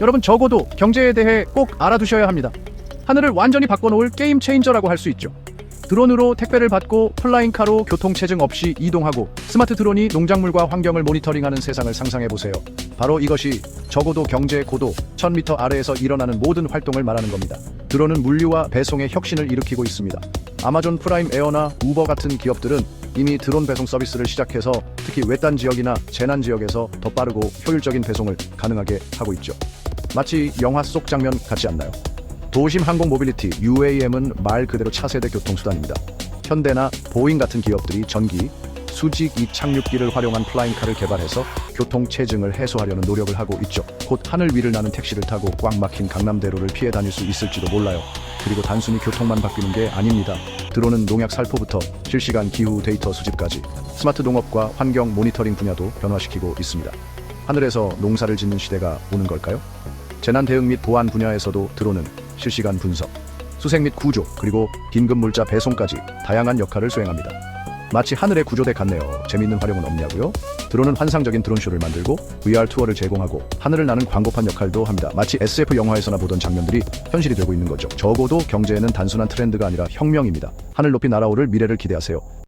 여러분 적어도 경제에 대해 꼭 알아두셔야 합니다. 하늘을 완전히 바꿔놓을 게임 체인저라고 할 수 있죠. 드론으로 택배를 받고 플라잉카로 교통체증 없이 이동하고 스마트 드론이 농작물과 환경을 모니터링하는 세상을 상상해 보세요. 바로 이것이 적어도 경제 고도 1000m 아래에서 일어나는 모든 활동을 말하는 겁니다. 드론은 물류와 배송의 혁신을 일으키고 있습니다. 아마존 프라임 에어나 우버 같은 기업들은 이미 드론 배송 서비스를 시작해서 특히 외딴 지역이나 재난 지역에서 더 빠르고 효율적인 배송을 가능하게 하고 있죠. 마치 영화 속 장면 같지 않나요? 도심 항공 모빌리티 UAM은 말 그대로 차세대 교통수단입니다. 현대나 보잉 같은 기업들이 전기, 수직 이착륙기를 활용한 플라잉카를 개발해서 교통 체증을 해소하려는 노력을 하고 있죠. 곧 하늘 위를 나는 택시를 타고 꽉 막힌 강남대로를 피해 다닐 수 있을지도 몰라요. 그리고 단순히 교통만 바뀌는 게 아닙니다. 드론은 농약 살포부터 실시간 기후 데이터 수집까지 스마트 농업과 환경 모니터링 분야도 변화시키고 있습니다. 하늘에서 농사를 짓는 시대가 오는 걸까요? 재난 대응 및 보안 분야에서도 드론은 실시간 분석, 수색 및 구조, 그리고 긴급 물자 배송까지 다양한 역할을 수행합니다. 마치 하늘의 구조대 같네요. 재미있는 활용은 없냐고요? 드론은 환상적인 드론쇼를 만들고 VR 투어를 제공하고 하늘을 나는 광고판 역할도 합니다. 마치 SF 영화에서나 보던 장면들이 현실이 되고 있는 거죠. 적어도 경제에는 단순한 트렌드가 아니라 혁명입니다. 하늘 높이 날아오를 미래를 기대하세요.